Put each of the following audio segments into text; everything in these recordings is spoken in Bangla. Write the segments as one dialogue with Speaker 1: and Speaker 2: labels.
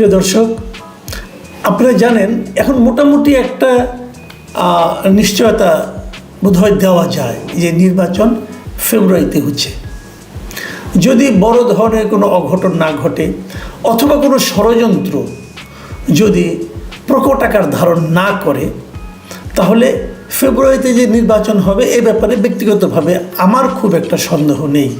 Speaker 1: প্রিয় দর্শক, আপনারা জানেন, এখন মোটামুটি একটা নিশ্চয়তা বোধহয় দেওয়া যায় যে নির্বাচন ফেব্রুয়ারিতে হচ্ছে। যদি বড় ধরনের কোনো অঘটন না ঘটে, অথবা কোনো ষড়যন্ত্র যদি প্রকট আকার ধারণ না করে, তাহলে ফেব্রুয়ারিতে যে নির্বাচন হবে, এ ব্যাপারে ব্যক্তিগতভাবে আমার খুব একটা সন্দেহ নেই।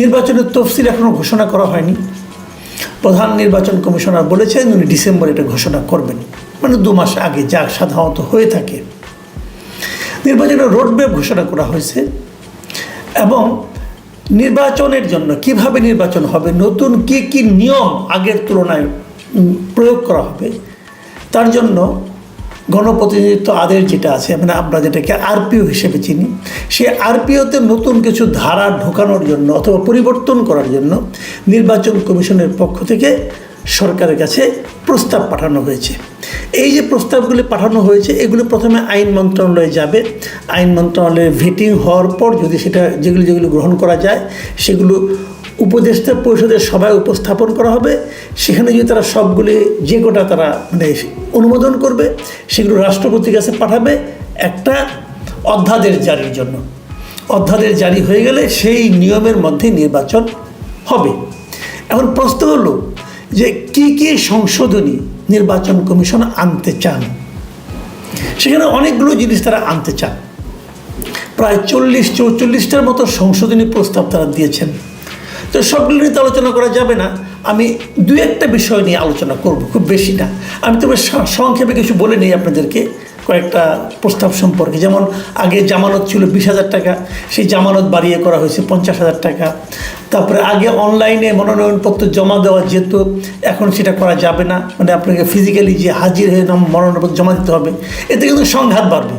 Speaker 1: নির্বাচনের তফসিল এখনও ঘোষণা করা হয়নি। প্রধান নির্বাচন কমিশনার বলেছেন, উনি ডিসেম্বরে এটা ঘোষণা করবেন। মানে দু মাস আগে যা সাধারণত হয়ে থাকে। নির্বাচনের রোডম্যাপ ঘোষণা করা হয়েছে এবং নির্বাচনের জন্য কীভাবে নির্বাচন হবে, নতুন কি কি নিয়ম আগের তুলনায় প্রয়োগ করা হবে, তার জন্য গণপ্রতিনিধিত্ব আদেশ যেটা আছে মানে আমরা যেটাকে আরপিও হিসেবে চিনি সেই আরপিওতে নতুন কিছু ধারা ঢোকানোর জন্য অথবা পরিবর্তন করার জন্য নির্বাচন কমিশনের পক্ষ থেকে সরকারের কাছে প্রস্তাব পাঠানো হয়েছে। এই যে প্রস্তাবগুলি পাঠানো হয়েছে, এগুলো প্রথমে আইন মন্ত্রণালয়ে যাবে। আইন মন্ত্রণালয়ে ভেটিং হওয়ার পর যদি সেটা যেগুলো যেগুলো গ্রহণ করা যায়, সেগুলো উপদেষ্টা পরিষদের সভায় উপস্থাপন করা হবে। সেখানে যদি তারা সবগুলি যে কোটা তারা মানে অনুমোদন করবে, সেগুলো রাষ্ট্রপতির কাছে পাঠাবে একটা অধ্যাদেশ জারির জন্য। অধ্যাদেশ জারি হয়ে গেলে সেই নিয়মের মধ্যে নির্বাচন হবে। এখন প্রশ্ন হলো যে কি কি সংশোধনী নির্বাচন কমিশন আনতে চান? সেখানে অনেকগুলো জিনিস তারা আনতে চান। প্রায় চল্লিশ, চৌচল্লিশটার মতো সংশোধনী প্রস্তাব তারা দিয়েছেন। তো সবগুলো নিয়ে তো আলোচনা করা যাবে না। আমি দু একটা বিষয় নিয়ে আলোচনা করব, খুব বেশি না। আমি তবে সংক্ষেপে কিছু বলে নিই আপনাদেরকে। কয়েকটা প্রস্তাব সম্পর্কে। যেমন আগে জামানত ছিল বিশ হাজার টাকা, সেই জামানত বাড়িয়ে করা হয়েছে পঞ্চাশ হাজার টাকা। তারপরে আগে অনলাইনে মনোনয়নপত্র জমা দেওয়া যেত, এখন সেটা করা যাবে না। মানে আপনাকে ফিজিক্যালি যে হাজির হয়ে মনোনয়নপত্র জমা দিতে হবে, এতে কিন্তু সংঘাত বাড়বে।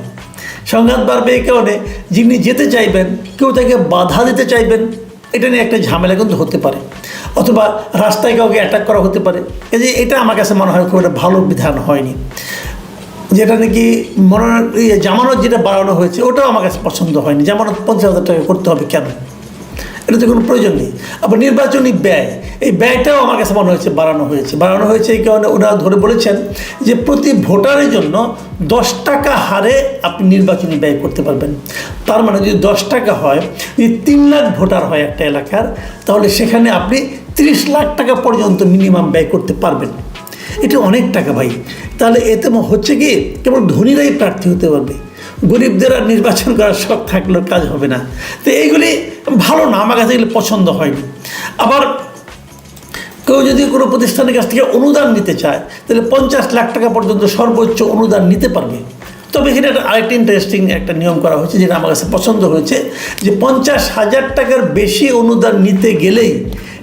Speaker 1: সংঘাত বাড়বে এই কারণে যিনি যেতে চাইবেন, কেউ তাকে বাধা দিতে চাইবেন এটা নিয়ে একটা ঝামেলা কিন্তু হতে পারে। অথবা রাস্তায় কাউকে অ্যাটাক করা হতে পারে। এই যে এটা আমার কাছে মনে হয় খুব একটা ভালো বিধান হয়নি। যেটা নাকি ইয়ে জামানত যেটা বাড়ানো হয়েছে, ওটাও আমার কাছে পছন্দ হয়নি। জামানত পঞ্চাশ হাজার টাকা করতে হবে কেন? এটা তো কোনো প্রয়োজন নেই। আবার নির্বাচনী ব্যয়, এই ব্যয়টাও আমার কাছে মনে হয়েছে বাড়ানো হয়েছে। বাড়ানো হয়েছে এই কারণে ওনারা ধরে বলেছেন যে প্রতি ভোটারের জন্য দশ টাকা হারে আপনি নির্বাচনী ব্যয় করতে পারবেন। তার মানে যদি দশ টাকা হয়, যদি তিন লাখ ভোটার হয় একটা এলাকার, তাহলে সেখানে আপনি তিরিশ লাখ টাকা পর্যন্ত মিনিমাম ব্যয় করতে পারবেন। এটা অনেক টাকা ভাই। তাহলে এতে হচ্ছে কি, কেবল ধনীরাই প্রার্থী হতে পারবে। গরিবদের আর নির্বাচন করার শখ থাকলেও কাজ হবে না। তো এইগুলি ভালো না, আমার কাছে এগুলি পছন্দ হয়নি। আবার কেউ যদি কোনো প্রতিষ্ঠানের কাছ থেকে অনুদান নিতে চায়, তাহলে পঞ্চাশ লাখ টাকা পর্যন্ত সর্বোচ্চ অনুদান নিতে পারবে। তবে এখানে একটা, আরেকটা ইন্টারেস্টিং একটা নিয়ম করা হয়েছে, যেটা আমার কাছে পছন্দ হয়েছে, যে পঞ্চাশ হাজার টাকার বেশি অনুদান নিতে গেলেই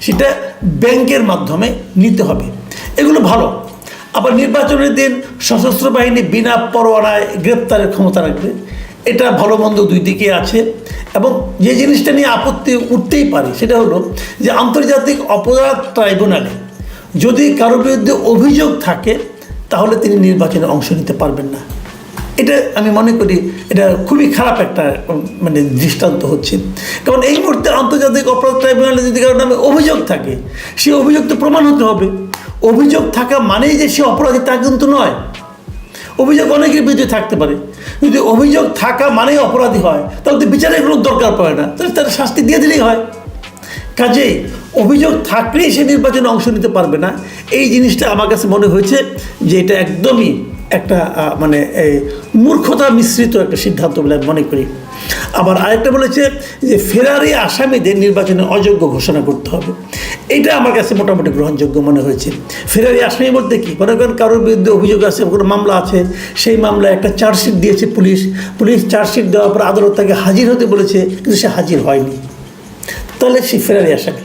Speaker 1: সেটা ব্যাংকের মাধ্যমে নিতে হবে। এগুলো ভালো। আবার নির্বাচনের দিন সশস্ত্র বাহিনী বিনা পরোয়ানায় গ্রেপ্তারের ক্ষমতা রাখবে। এটা ভালো মন্দ দুই দিকে আছে। এবং যে জিনিসটা নিয়ে আপত্তি উঠতেই পারে, সেটা হলো যে আন্তর্জাতিক অপরাধ ট্রাইব্যুনালে যদি কারোর বিরুদ্ধে অভিযোগ থাকে, তাহলে তিনি নির্বাচনে অংশ নিতে পারবেন না। এটা আমি মনে করি, এটা খুবই খারাপ একটা মানে দৃষ্টান্ত হচ্ছে। কারণ এই মুহূর্তে আন্তর্জাতিক অপরাধ ট্রাইব্যুনালে যদি কারোর নামে অভিযোগ থাকে সে অভিযোগ তো প্রমাণ হতে হবে। অভিযোগ থাকা মানেই যে সে অপরাধী তা কিন্তু নয়। অভিযোগ অনেকের বিরুদ্ধে থাকতে পারে। যদি অভিযোগ থাকা মানেই অপরাধী হয়, তাহলে তো বিচারের কোনো দরকার পড়ে না। তাহলে তার শাস্তি দিয়ে দিলেই হয়। কাজে অভিযোগ থাকলেই সে নির্বাচনে অংশ নিতে পারবে না। এই জিনিসটা আমার কাছে মনে হয়েছে যে এটা একদমই একটা মানে এই মূর্খতা মিশ্রিত একটা সিদ্ধান্ত বলে আমি মনে করি। আবার আরেকটা বলেছে যে ফেরারি আসামিদের নির্বাচনে অযোগ্য ঘোষণা করতে হবে। এটা আমার কাছে মোটামুটি গ্রহণযোগ্য মনে হয়েছে। ফেরারি আসামি বলতে কি? মনে করেন কারোর বিরুদ্ধে অভিযোগ আছে, কোনো মামলা আছে, সেই মামলায় একটা চার্জশিট দিয়েছে পুলিশ। পুলিশ চার্জশিট দেওয়ার পর আদালত তাকে হাজির হতে বলেছে, কিন্তু সে হাজির হয়নি। তাহলে সে ফেরারি আসামি।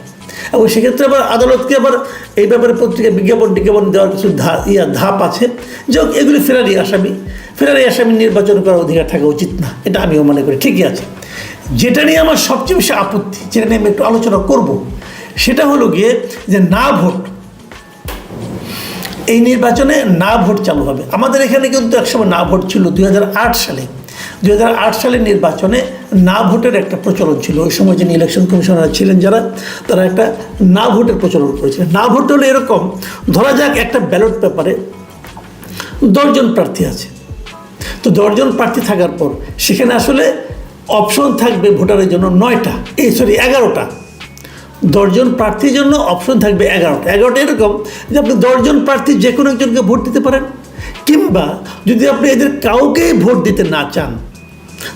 Speaker 1: এবং সেক্ষেত্রে আবার আদালতকে আবার এই ব্যাপারে পত্রিকা বিজ্ঞাপন টিজ্ঞাপন দেওয়ার কিছু ইয়া ধাপ আছে। যে এগুলি ফেরারি আসামি। ফেরারি আসামি নির্বাচন করার অধিকার থাকা উচিত না, এটা আমিও মনে করি, ঠিকই আছে। যেটা নিয়ে আমার সবচেয়ে বেশি আপত্তি, যেটা নিয়ে আমি একটু আলোচনা করব, সেটা হলো গিয়ে যে না ভোট, এই নির্বাচনে না ভোট চালু হবে। আমাদের এখানে কিন্তু একসময় না ভোট ছিল দুই হাজার আট সালে। দু হাজার আট সালের নির্বাচনে না ভোটের একটা প্রচলন ছিল। ওই সময় যিনি ইলেকশন কমিশনার ছিলেন যারা, তারা একটা না ভোটের প্রচলন করেছিলেন না ভোট হলে এরকম, ধরা যাক একটা ব্যালট পেপারে দশজন প্রার্থী আছে। তো দশজন প্রার্থী থাকার পর, সেখানে আসলে অপশন থাকবে ভোটারের জন্য নয়টা, এই সরি এগারোটা। দশজন প্রার্থীর জন্য অপশন থাকবে এগারোটা। এগারোটা এরকম যে আপনি দশজন প্রার্থী যে কোনো একজনকে ভোট দিতে পারেন। কিংবা যদি আপনি এদের কাউকেই ভোট দিতে না চান,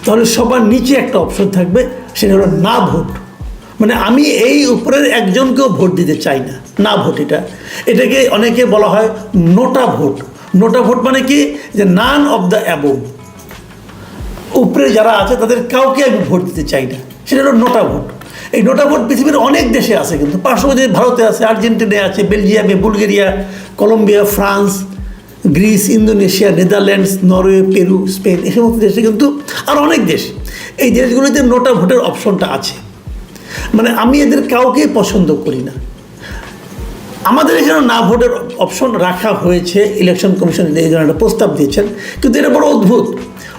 Speaker 1: তাহলে সবার নিচে একটা অপশন থাকবে, সেটা হলো না ভোট। মানে আমি এই উপরের একজনকেও ভোট দিতে চাই না না ভোট এটা। এটাকে অনেকে বলা হয় নোটা ভোট। নোটা ভোট মানে কি? যে নান অফ দ্য অ্যাবভ উপরে যারা আছে, তাদের কাউকে আমি ভোট দিতে চাই না, সেটা হলো নোটা ভোট। এই নোটা ভোট পৃথিবীর অনেক দেশে আছে, কিন্তু পার্শ্ববর্তী ভারতে আছে, আর্জেন্টিনায় আছে, বেলজিয়ামে, Bulgaria, Colombia, France Greece, Indonesia, Netherlands, Norway, Peru, Spain, এই সমস্ত দেশে কিন্তু আর অনেক দেশ। এই দেশগুলোতে নোটা ভোটের অপশনটা আছে। মানে আমি এদের কাউকেই পছন্দ করি না। আমাদের এখানে না ভোটের অপশন রাখা হয়েছে, ইলেকশন কমিশন একটা প্রস্তাব দিয়েছেন। কিন্তু এটা বড় অদ্ভুত।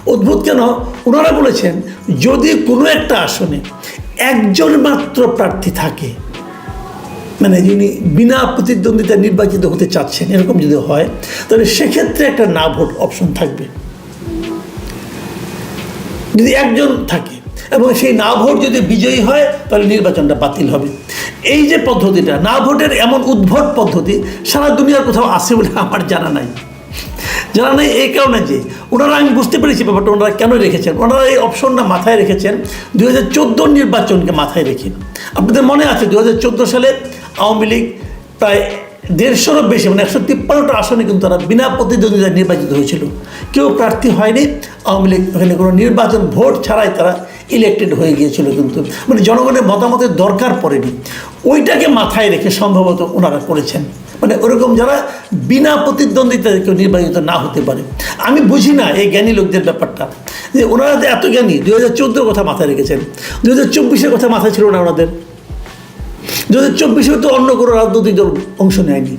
Speaker 1: অদ্ভুত কেন? ওনারা বলেছেন, যদি কোনো একটা আসনে একজন মাত্র প্রার্থী থাকে মানে যিনি বিনা প্রতিদ্বন্দ্বিতা নির্বাচিত হতে চাচ্ছেন, এরকম যদি হয়, তাহলে সেক্ষেত্রে একটা না ভোট অপশন থাকবে। যদি একজন থাকে, এবং সেই না ভোট যদি বিজয়ী হয়, তাহলে নির্বাচনটা বাতিল হবে। এই যে পদ্ধতিটা, না ভোটের এমন উদ্ভট পদ্ধতি সারা দুনিয়ার কোথাও আছে বলে আমার জানা নাই। জানা নেই এই কারণে যে, ওনারা আমি বুঝতে পেরেছি ব্যাপারটা, ওনারা কেন রেখেছেন? ওনারা এই অপশনটা মাথায় রেখেছেন দু হাজার নির্বাচনকে মাথায় রেখে। আপনাদের মনে আছে দু হাজার চোদ্দ সালে আওয়ামী লীগ প্রায় দেড়শোরও বেশি মানে একশো তিপ্পান্নটা আসনে কিন্তু তারা বিনা প্রতিদ্বন্দ্বিতায় নির্বাচিত হয়েছিল। কেউ প্রার্থী হয়নি, আওয়ামী লীগ ওখানে কোনো নির্বাচন ভোট ছাড়াই তারা ইলেকটেড হয়ে গিয়েছিল কিন্তু। মানে জনগণের মতামতের দরকার পড়েনি। ওইটাকে মাথায় রেখে সম্ভবত ওনারা করেছেন। মানে ওরকম যারা বিনা প্রতিদ্বন্দ্বিতায় কেউ নির্বাচিত না হতে পারে। আমি বুঝি না এই জ্ঞানী লোকদের ব্যাপারটা। যে ওনারা এত জ্ঞানী দু হাজার কথা মাথায় রেখেছেন দু হাজার কথা মাথায় ছিল না ওনাদের। দু হাজার চব্বিশে তো অন্য কোনো রাজনৈতিক দল অংশ নেয়নি।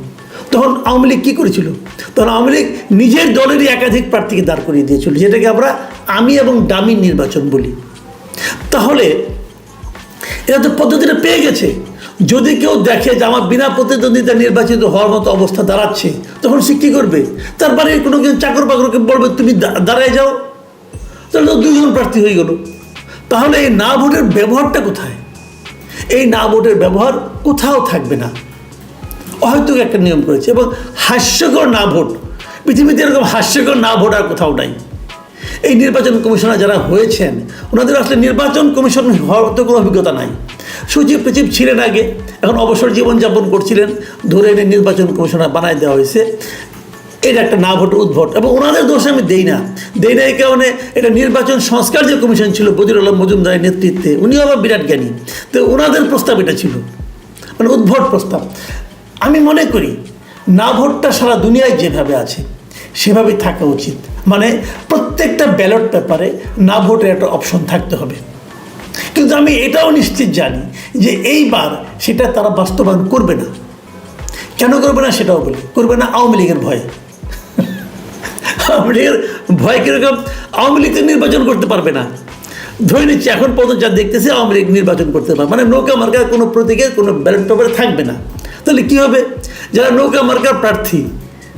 Speaker 1: তখন আওয়ামী লীগ কী করেছিল? তখন আওয়ামী লীগ নিজের দলেরই একাধিক প্রার্থীকে দাঁড় করিয়ে দিয়েছিল, যেটাকে আমরা আমি এবং ডামি নির্বাচন বলি। তাহলে এরা তো পদ্ধতিটা পেয়ে গেছে। যদি কেউ দেখে যে আমার বিনা প্রতিদ্বন্দ্বিতা নির্বাচিত হওয়ার মতো অবস্থা দাঁড়াচ্ছে, তখন সে কী করবে? তার বাড়ির কোনো কেউ চাকর বাকরকে বলবে, তুমি দাঁড়ায় যাও। তাহলে তো দুজন প্রার্থী হয়ে গেল। তাহলে এই না ভোটের ব্যবহারটা কোথায়? এই না ভোটের ব্যবহার কোথাও থাকবে না। হয়তো একটা নিয়ম করেছে এবং হাস্যকর না ভোট, পৃথিবীতে এরকম হাস্যকর না ভোট আর কোথাও নাই। এই নির্বাচন কমিশনার যারা হয়েছেন ওনাদের আসলে নির্বাচন কমিশন হওয়ার তো কোনো অভিজ্ঞতা নাই। সচিব টচিব ছিলেন আগে, এখন অবসর জীবনযাপন করছিলেন, ধরে এনে নির্বাচন কমিশনার বানায় দেওয়া হয়েছে। এটা একটা না ভোট, উদ্ভট। এবং ওনাদের দোষ আমি দেই না। দেই না এই কারণে এটা নির্বাচন সংস্কার যে কমিশন ছিল বদির আলম মজুমদারের নেতৃত্বে, উনিও আবার বিরাট জ্ঞানী। তো ওনাদের প্রস্তাব এটা ছিল। মানে উদ্ভট প্রস্তাব। আমি মনে করি, না ভোটটা সারা দুনিয়ায় যেভাবে আছে, সেভাবেই থাকা উচিত। মানে প্রত্যেকটা ব্যালট পেপারে না ভোটের একটা অপশন থাকতে হবে। কিন্তু আমি এটাও নিশ্চিত জানি যে এইবার সেটা তারা বাস্তবায়ন করবে না। কেন করবে না সেটাও বলি। করবে না আওয়ামী লীগের ভয়ে। আওয়ামী ভয় কীরকম? আওয়ামী লীগ নির্বাচন করতে পারবে না। ধরে নিচ্ছি, এখন পর্যন্ত যা দেখতেছি, আওয়ামী লীগ নির্বাচন করতে পারবে মানে নৌকা মার্কার কোনো প্রতীকের কোনো ব্যালট পেপারে থাকবে না। তাহলে কী হবে? যারা নৌকা মার্কার প্রার্থী,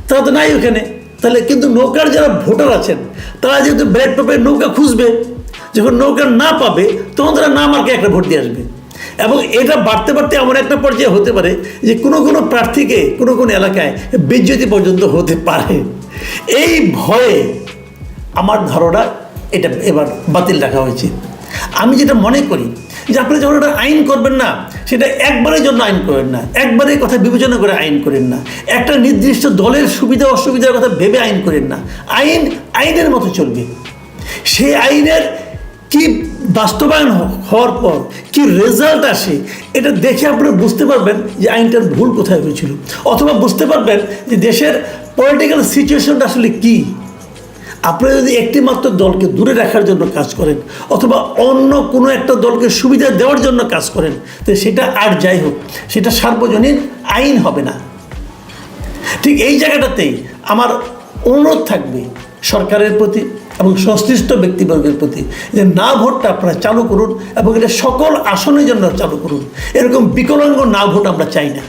Speaker 1: তারা তো নাই ওখানে। তাহলে কিন্তু নৌকার যারা ভোটার আছেন, তারা যেহেতু ব্যালট পেপারে নৌকা খুঁজবে, যখন নৌকা না পাবে, তখন তারা না মার্কে একটা ভোট দিয়ে আসবে। এবং এটা বাড়তে বাড়তে এমন একটা পর্যায়ে হতে পারে যে কোনো কোনো প্রার্থীকে কোনো কোনো এলাকায় বেজ্জতি পর্যন্ত হতে পারে। এই ভয়ে আমার ধারণা এটা এবার বাতিল রাখা হয়েছে। আমি যেটা মনে করি যে আপনি যখন একটা আইন করবেন না, সেটা একবারের জন্য আইন করেন না একবারের কথা বিবেচনা করে আইন করেন না, একটা নির্দিষ্ট দলের সুবিধা অসুবিধার কথা ভেবে আইন করেন না, আইন আইনের মতো চলবে। সেই আইনের কি বাস্তবায়ন হওয়ার পর, কি রেজাল্ট আসে, এটা দেখে আপনারা বুঝতে পারবেন যে আইনটার ভুল কোথায় হয়েছিল। অথবা বুঝতে পারবেন যে দেশের পলিটিক্যাল সিচুয়েশনটা আসলে কী? আপনারা যদি একটি মাত্র দলকে দূরে রাখার জন্য কাজ করেন, অথবা অন্য কোনো একটা দলকে সুবিধা দেওয়ার জন্য কাজ করেন, তো সেটা আর যাই হোক, সেটা সার্বজনীন আইন হবে না। ঠিক এই জায়গাটাতেই আমার অনুরোধ থাকবে সরকারের প্রতি এবং সংশ্লিষ্ট ব্যক্তিবর্গের প্রতি যে না ভোটটা আপনারা চালু করুন এবং এটা সকল আসনের জন্য চালু করুন। এরকম বিকলাঙ্গ না ভোট আমরা চাই না।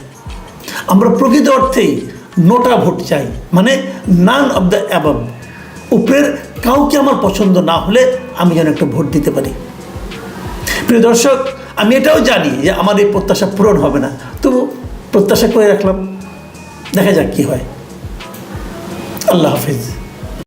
Speaker 1: আমরা প্রকৃত অর্থেই নোটা ভোট চাই। মানে নান অব দ্য অ্যাবাব উপরের কাউকে আমার পছন্দ না হলে আমি যেন একটা ভোট দিতে পারি। প্রিয় দর্শক, আমি এটাও জানি যে আমার এই প্রত্যাশা পূরণ হবে না। তবু প্রত্যাশা করে রাখলাম। দেখা যাক কী হয়। আল্লাহ হাফিজ।